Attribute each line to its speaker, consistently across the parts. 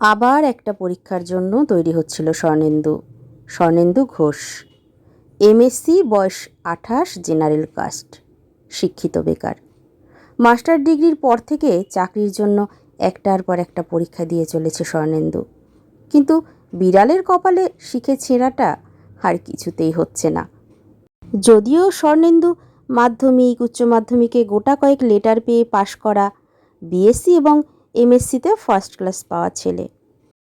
Speaker 1: আবার একটা পরীক্ষার জন্য তৈরি হচ্ছিল স্বর্ণেন্দু স্বর্ণেন্দু ঘোষ। এমএসসি বয়স আঠাশ, জেনারেল কাস্ট, শিক্ষিত বেকার। মাস্টার ডিগ্রির পর থেকে চাকরির জন্য একটার পর একটা পরীক্ষা দিয়ে চলেছে স্বর্ণেন্দু। কিন্তু বিড়ালের কপালে শিখে ছেঁড়াটা আর কিছুতেই হচ্ছে না। যদিও স্বর্ণেন্দু মাধ্যমিক, উচ্চ মাধ্যমিকে গোটা কয়েক লেটার পেয়ে পাশ করা, বিএসসি এবং এমএসসিতে ফার্স্ট ক্লাস পাওয়া ছেলে।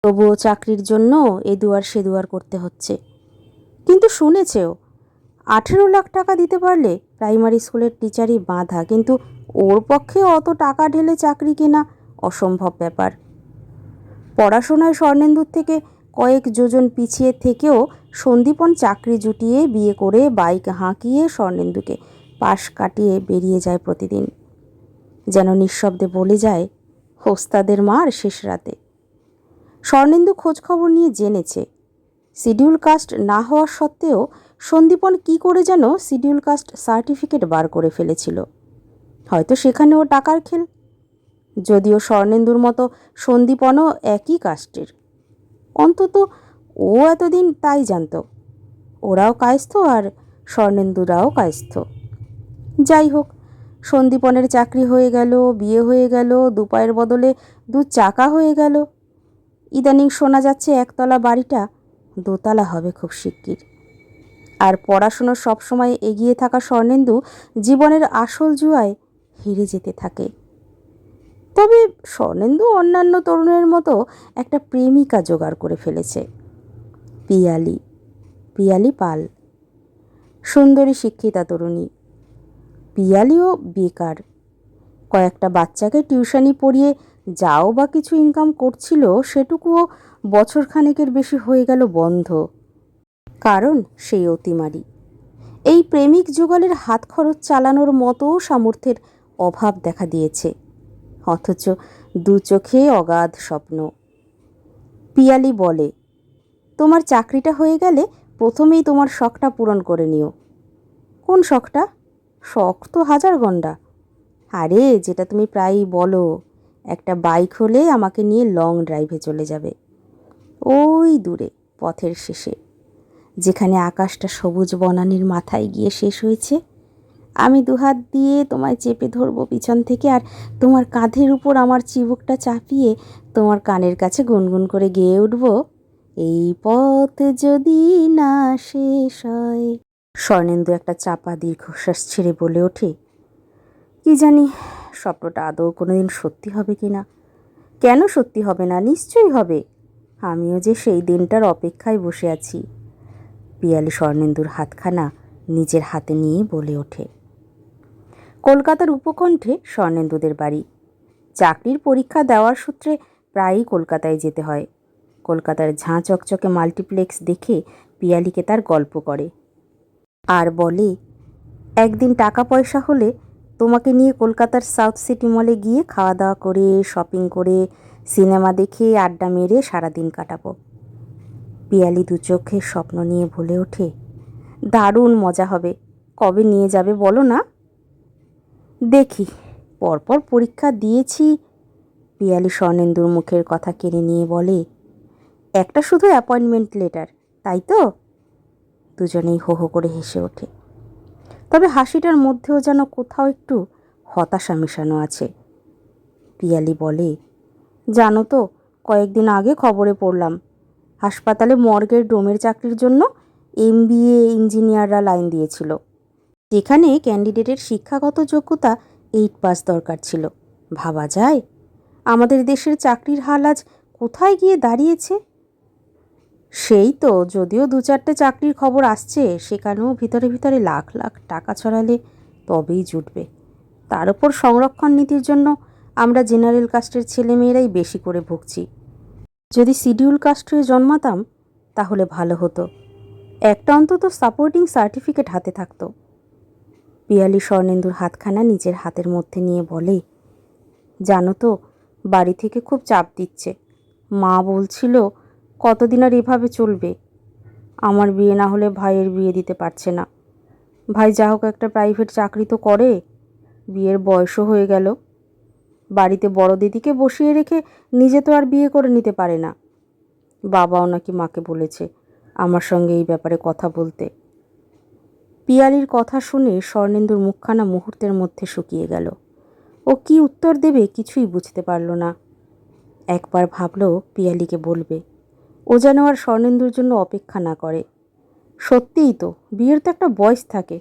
Speaker 1: তবুও চাকরির জন্য এ দুয়ার সে দুয়ার করতে হচ্ছে। কিন্তু শুনেছেও, আঠেরো লাখ টাকা দিতে পারলে প্রাইমারি স্কুলের টিচারই বাঁধা, কিন্তু ওর পক্ষে অত টাকা ঢেলে চাকরি কেনা অসম্ভব ব্যাপার। পড়াশোনায় স্বর্ণেন্দুর থেকে কয়েক যোজন পিছিয়ে থেকেও সন্দীপন চাকরি জুটিয়ে বিয়ে করে বাইক হাঁকিয়ে স্বর্ণেন্দুকে পাশ কাটিয়ে বেরিয়ে যায় প্রতিদিন। যেন নিঃশব্দে বলে যায় হোস্তাদের মার শেষ রাতে। স্বর্ণেন্দু খোঁজখবর নিয়ে জেনেছে, শিডিউল কাস্ট না হওয়া সত্ত্বেও সন্দীপন কি করে যেন শিডিউল কাস্ট সার্টিফিকেট বার করে ফেলেছিল। হয়তো সেখানেও টাকার খেল। যদিও স্বর্ণেন্দুর মতো সন্দীপনও একই কাস্টের। অন্তত ও এতদিন তাই জানত। ওরাও কায়স্থ আর স্বর্ণেন্দুরাও কায়স্থ। যাই হোক সন্দীপনের চাকরি হয়ে গেল, বিয়ে হয়ে গেল, দুপায়ের বদলে দু চাকা হয়ে গেল। ইদানিং শোনা যাচ্ছে একতলা বাড়িটা দোতলা হবে খুব শিগগির। আর পড়াশুনো সবসময় এগিয়ে থাকা স্বর্ণেন্দু জীবনের আসল জুয়ায় হেরে যেতে থাকে। তবে স্বর্ণেন্দু অন্যান্য তরুণের মতো একটা প্রেমিকা জোগাড় করে ফেলেছে। পিয়ালি পিয়ালি পাল। সুন্দরী শিক্ষিতা তরুণী। পিয়ালিও বেকার। কয়েকটা বাচ্চাকে টিউশনি পড়িয়ে যাও বা কিছু ইনকাম করছিল, সেটুকুও বছর খানেকের বেশি হয়ে গেল বন্ধ। কারণ সেই অতিমারি। এই প্রেমিক যুগলের হাত খরচ চালানোর মতো সামর্থ্যের অভাব দেখা দিয়েছে। অথচ দু চোখে অগাধ স্বপ্ন। পিয়ালি বলে, তোমার চাকরিটা হয়ে গেলে প্রথমেই তোমার শখটা পূরণ করে নিও। কোন শখটা? শখ তো হাজার গন্ডা। আরে, যেটা তুমি প্রায়ই বলো, একটা বাইক হলে আমাকে নিয়ে লং ড্রাইভে চলে যাবে। ওই দূরে, পথের শেষে। যেখানে আকাশটা সবুজ বনানির মাথায় গিয়ে শেষ হয়েছে। আমি দুহাত দিয়ে তোমায় চেপে ধরবো পিছন থেকে আর তোমার কাঁধের উপর আমার চিবুকটা চাপিয়ে তোমার কানের কাছে গুনগুন করে গেয়ে উঠব। এই পথ যদি না শেষ হয়। স্বর্ণেন্দু একটা চাপা দীর্ঘশ্বাস ছেড়ে বলে ওঠে, কি জানি স্বপ্নটা আদৌ কোনোদিন সত্যি হবে কি না? কেন সত্যি হবে না? নিশ্চয়ই হবে। আমিও যে সেই দিনটার অপেক্ষায় বসে আছি। পিয়ালি স্বর্ণেন্দুর হাতখানা নিজের হাতে নিয়ে বলে ওঠে। কলকাতার উপকণ্ঠে স্বর্ণেন্দুদের বাড়ি। চাকরির পরীক্ষা দেওয়ার সূত্রে প্রায়ই কলকাতায় যেতে হয়। কলকাতার ঝাঁ চকচকে মাল্টিপ্লেক্স দেখে পিয়ালিকে তার গল্প করে। আর বলে, একদিন টাকা পয়সা হলে তোমাকে নিয়ে কলকাতার সাউথ সিটি মলে গিয়ে খাওয়া দাওয়া করে, শপিং করে, সিনেমা দেখে আড্ডা মেরে সারাদিন কাটাবো। পিয়ালি দু চোখে স্বপ্ন নিয়ে বলে ওঠে, দারুণ মজা হবে। কবে নিয়ে যাবে বলো না? দেখি, পরপর পরীক্ষা দিয়েছি। পিয়ালি স্বর্ণেন্দুর মুখের কথা কেড়ে নিয়ে বলে, একটা শুধু অ্যাপয়েন্টমেন্ট লেটার, তাই তো? দুজনেই হো হো করে হেসে ওঠে। তবে হাসিটার মধ্যেও যেন কোথাও একটু হতাশা মেশানো আছে। পিয়ালি বলে, জানো তো, কয়েকদিন আগে খবরে পড়লাম, হাসপাতালে মর্গের ডোমের চাকরির জন্য এমবিএ ইঞ্জিনিয়াররা লাইন দিয়েছিল। যেখানে ক্যান্ডিডেটের শিক্ষাগত যোগ্যতা এইট পাস দরকার ছিল। ভাবা যায়, আমাদের দেশের চাকরির হাল আজ কোথায় গিয়ে দাঁড়িয়েছে? সেই তো, যদিও দু চারটে চাকরির খবর আসছে, সেখানেও ভিতরে ভিতরে লাখ লাখ টাকা ছড়ালে তবেই জুটবে। তার উপর সংরক্ষণ নীতির জন্য আমরা জেনারেল কাস্টের ছেলেমেয়েরাই বেশি করে ভুগছি। যদি শিডিউল কাস্ট হয়ে জন্মাতাম, তাহলে ভালো হতো। একটা অন্তত সাপোর্টিং সার্টিফিকেট হাতে থাকতো। পিয়ালি স্বর্ণেন্দুর হাতখানা নিজের হাতের মধ্যে নিয়ে বলে, জানো তো, বাড়ি থেকে খুব চাপ দিচ্ছে। মা বলছিল কতদিন আর এভাবে চলবে? আমার বিয়ে না হলে ভাইয়ের বিয়ে দিতে পারছে না। ভাই যা হোক একটা প্রাইভেট চাকরি তো করে। বিয়ের বয়সও হয়ে গেল। বাড়িতে বড় দিদিকে বসিয়ে রেখে নিজে তো আর বিয়ে করে নিতে পারে না। বাবাও নাকি মাকে বলেছে আমার সঙ্গে এই ব্যাপারে কথা বলতে। পিয়ালির কথা শুনে স্বর্ণেন্দুর মুখখানা মুহূর্তের মধ্যে শুকিয়ে গেল। ও কি উত্তর দেবে কিছুই বুঝতে পারল না। একবার ভাবল পিয়ালিকে বলবে ও যেন আর স্বর্ণেন্দুর জন্য অপেক্ষা না করে। সত্যিই তো, বিয়ের তো একটা বয়স থাকে।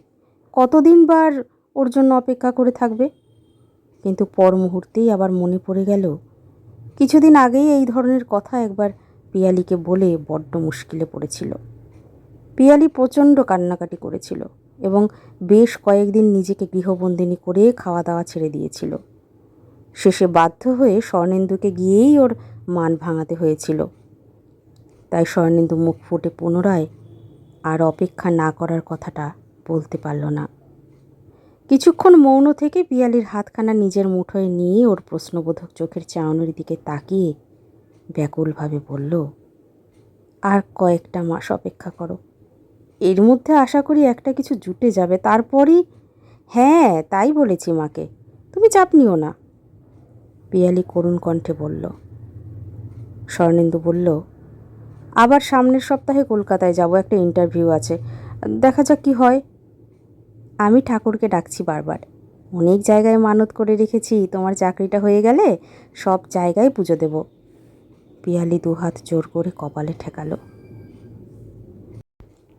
Speaker 1: কতদিন বার ওর জন্য অপেক্ষা করে থাকবে? কিন্তু পর মুহূর্তেই আবার মনে পড়ে গেল, কিছুদিন আগেই এই ধরনের কথা একবার পিয়ালিকে বলে বড্ড মুশকিলে পড়েছিল। পিয়ালি প্রচণ্ড কান্নাকাটি করেছিল এবং বেশ কয়েকদিন নিজেকে গৃহবন্দিনী করে খাওয়া দাওয়া ছেড়ে দিয়েছিল। শেষে বাধ্য হয়ে স্বর্ণেন্দুকে গিয়েই ওর মান ভাঙাতে হয়েছিল। তাই স্বর্ণেন্দু মুখ ফুটে পুনরায় আর অপেক্ষা না করার কথাটা বলতে পারল না। কিছুক্ষণ মৌন থেকে পিয়ালির হাতখানা নিজের মুঠোয় নিয়ে ওর প্রশ্নবোধক চোখের চাউনির দিকে তাকিয়ে ব্যাকুলভাবে বলল, আর কয়েকটা মাস অপেক্ষা করো। এর মধ্যে আশা করি একটা কিছু জুটে যাবে। তারপরই হ্যাঁ তাই বলেছি মাকে। তুমি চাপ নিও না পিয়ালি করুণ কণ্ঠে বলল। স্বর্ণেন্দু বলল আবার সামনের সপ্তাহে কলকাতায় যাব, একটা ইন্টারভিউ আছে। দেখা যাক কি হয়। আমি ঠাকুরকে ডাকছি বারবার। অনেক জায়গায় মানত করে রেখেছি, তোমার চাকরিটা হয়ে গেলে সব জায়গায় পুজো দেব। পিয়ালি দুহাত জোর করে কপালে ঠেকালো।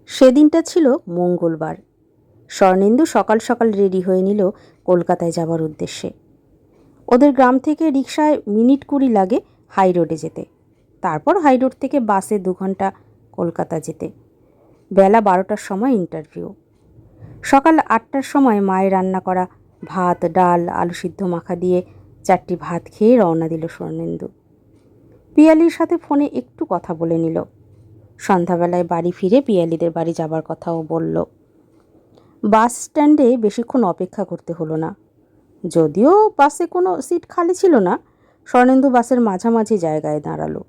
Speaker 1: সেদিনটা ছিল মঙ্গলবার। স্বর্ণেন্দু সকাল সকাল রেডি হয়ে নিল কলকাতায় যাবার উদ্দেশ্যে। ওদের গ্রাম থেকে রিক্সায় মিনিট কুড়ি লাগে হাই রোডে যেতে। তারপর হাই রোড থেকে বাসে দু ঘণ্টা কলকাতা যেতে। বেলা বারোটার সময় ইন্টারভিউ। সকাল আটটার সময় মায়ের রান্না করা, ভাত, ডাল, আলু সিদ্ধ মাখা দিয়ে চারটি ভাত খেয়ে রওনা দিল স্বর্ণেন্দু। পিয়ালির সাথে ফোনে একটু কথা বলে নিল। সন্ধ্যাবেলায় বাড়ি ফিরে পিয়ালিদের বাড়ি যাবার কথাও বলল। বাস স্ট্যান্ডে বেশিক্ষণ অপেক্ষা করতে হলো না। যদিও বাসে কোনো সিট খালি ছিল না, স্বর্ণেন্দু বাসের মাঝামাঝি জায়গায় দাঁড়াল।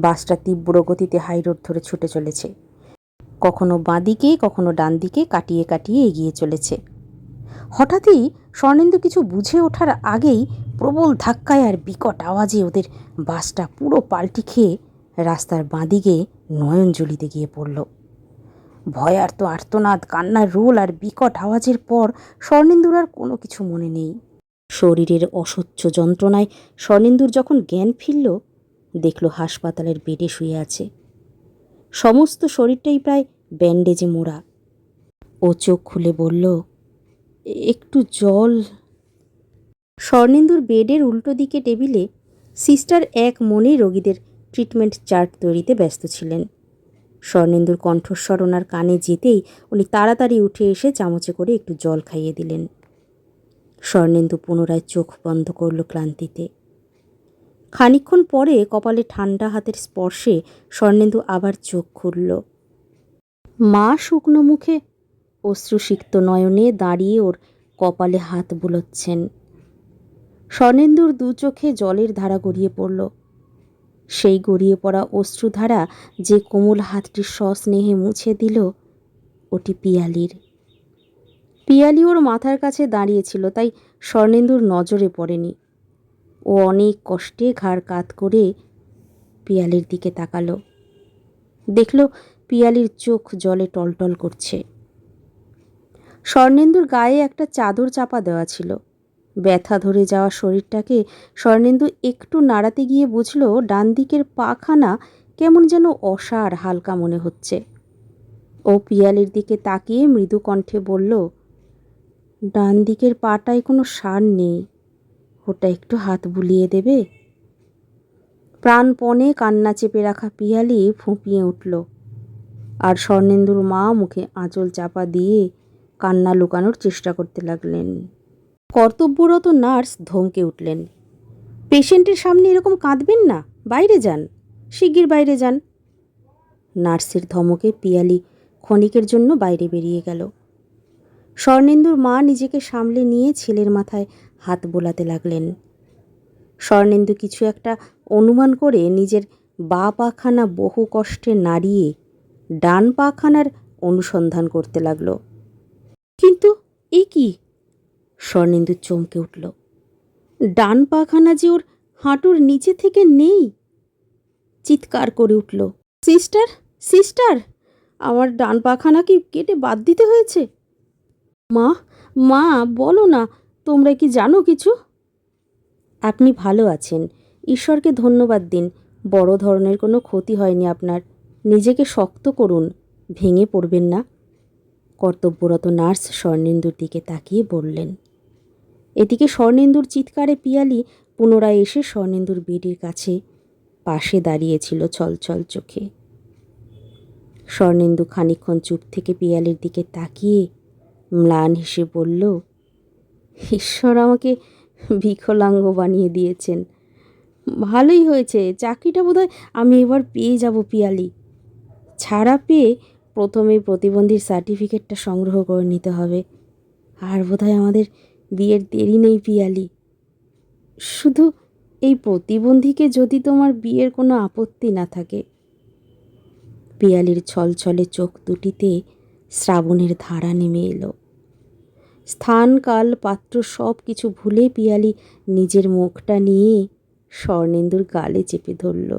Speaker 1: বাসটা তীব্র গতিতে হাই রোড ধরে ছুটে চলেছে। কখনো বাঁদিকে, কখনো ডান দিকে কাটিয়ে কাটিয়ে এগিয়ে চলেছে। হঠাৎই স্বর্ণেন্দু কিছু বুঝে ওঠার আগেই প্রবল ধাক্কায় আর বিকট আওয়াজে ওদের বাসটা পুরো পাল্টি খেয়ে রাস্তার বাঁদিকে নয়ন জ্বলিতে গিয়ে পড়ল। ভয়ার্ত আর্তনাদ, কান্নার রোল আর বিকট আওয়াজের পর স্বর্ণেন্দুর আর কোনো কিছু মনে নেই। শরীরের অসহ্য যন্ত্রণায় স্বর্ণেন্দুর যখন জ্ঞান ফিরল দেখল হাসপাতালের বেডে শুয়ে আছে। সমস্ত শরীরটাই প্রায় ব্যান্ডেজে মোড়া। ও চোখ খুলে বলল, একটু জল। স্বর্ণেন্দুর বেডের উল্টো দিকে টেবিলে সিস্টার এক মনে রোগীদের ট্রিটমেন্ট চার্ট তৈরিতে ব্যস্ত ছিলেন। স্বর্ণেন্দুর কণ্ঠস্বর ওনার কানে যেতেই উনি তাড়াতাড়ি উঠে এসে চামচে করে একটু জল খাইয়ে দিলেন। স্বর্ণেন্দু পুনরায় চোখ বন্ধ করল ক্লান্তিতে। খানিক্ষণ পরে কপালে ঠান্ডা হাতের স্পর্শে স্বর্ণেন্দু আবার চোখ খুলল। মা শুকনো মুখে অশ্রুসিক্ত নয়নে দাঁড়িয়ে ওর কপালে হাত বুলোচ্ছেন। স্বর্ণেন্দুর দু চোখে জলের ধারা গড়িয়ে পড়ল। সেই গড়িয়ে পড়া অশ্রুধারা যে কোমল হাতটি সস্নেহে মুছে দিল, ওটি পিয়ালির। পিয়ালি ওর মাথার কাছে দাঁড়িয়েছিল, তাই স্বর্ণেন্দুর নজরে পড়েনি। ও অনেক কষ্টে ঘাড় কাত করে পিয়ালির দিকে তাকালো। দেখল পিয়ালির চোখ জলে টলটল করছে। স্বর্ণেন্দুর গায়ে একটা চাদর চাপা দেওয়া ছিল। ব্যথা ধরে যাওয়া শরীরটাকে স্বর্ণেন্দু একটু নাড়াতে গিয়ে বুঝল ডান দিকের পাখানা কেমন যেন অসার হালকা মনে হচ্ছে। ও পিয়ালির দিকে তাকিয়ে মৃদু কণ্ঠে বলল ডান দিকের পাটায় কোনো সার নেই। ওটা একটু হাত বুলিয়ে দেবে? প্রাণপণে কান্না চেপে রাখা পিয়ালি ফুঁপিয়ে উঠল। আর স্বর্ণেন্দুর মা মুখে আঁচল চাপা দিয়ে কান্না লুকানোর চেষ্টা করতে লাগলেন। কর্তব্যরত নার্স ধমকে উঠলেন, পেশেন্টের সামনে এরকম কাঁদবেন না, বাইরে যান, শিগগির বাইরে যান। নার্সের ধমকে পিয়ালি ক্ষণিকের জন্য বাইরে বেরিয়ে গেল। স্বর্ণেন্দুর মা নিজেকে সামলে নিয়ে ছেলের মাথায় হাত বোলাতে লাগলেন। স্বর্ণেন্দু কিছু একটা অনুমান করে নিজের বা পাখানা বহু কষ্টে নাড়িয়ে ডান পাখানার অনুসন্ধান করতে লাগল। কিন্তু এ কি? স্বর্ণেন্দু চমকে উঠল। ডান পাখানা যে ওর হাঁটুর নিচে থেকে নেই। চিৎকার করে উঠল, সিস্টার সিস্টার, আমার ডান পাখানা কি কেটে বাদ দিতে হয়েছে? মা মা, বলো না তোমরা কি জানো কিছু? আপনি ভালো আছেন। ঈশ্বরকে ধন্যবাদ দিন। বড় ধরনের কোনো ক্ষতি হয়নি আপনার। নিজেকে শক্ত করুন। ভেঙে পড়বেন না। কর্তব্যরত নার্স স্বর্ণেন্দুর দিকে তাকিয়ে বললেন, এদিকে স্বর্ণেন্দুর চিৎকারে পিয়ালি পুনরায় এসে স্বর্ণেন্দুর বেডের কাছে পাশে দাঁড়িয়েছিল ছলছল চোখে। স্বর্ণেন্দু খানিকক্ষণ চুপ থেকে পিয়ালির দিকে তাকিয়ে ম্লান হেসে বলল ঈশ্বর আমাকে বিকলাঙ্গ বানিয়ে দিয়েছেন। ভালোই হয়েছে, চাকরিটা বোধহয় আমি এবার পেয়ে যাব পিয়ালি। ছাড়া পেয়ে প্রথমে প্রতিবন্ধীর সার্টিফিকেটটা সংগ্রহ করে নিতে হবে। আর বোধহয় আমাদের বিয়ের দেরি নেই পিয়ালি। শুধু এই প্রতিবন্ধীকে যদি তোমার বিয়ের কোনো আপত্তি না থাকে। পিয়ালির ছলছলে চোখ দুটিতে শ্রাবণের ধারা নেমে এলো। স্থান কাল পাত্র সব কিছু ভুলে পিয়ালি নিজের মুখটা নিয়ে স্বর্ণেন্দুর গালে চেপে ধরল।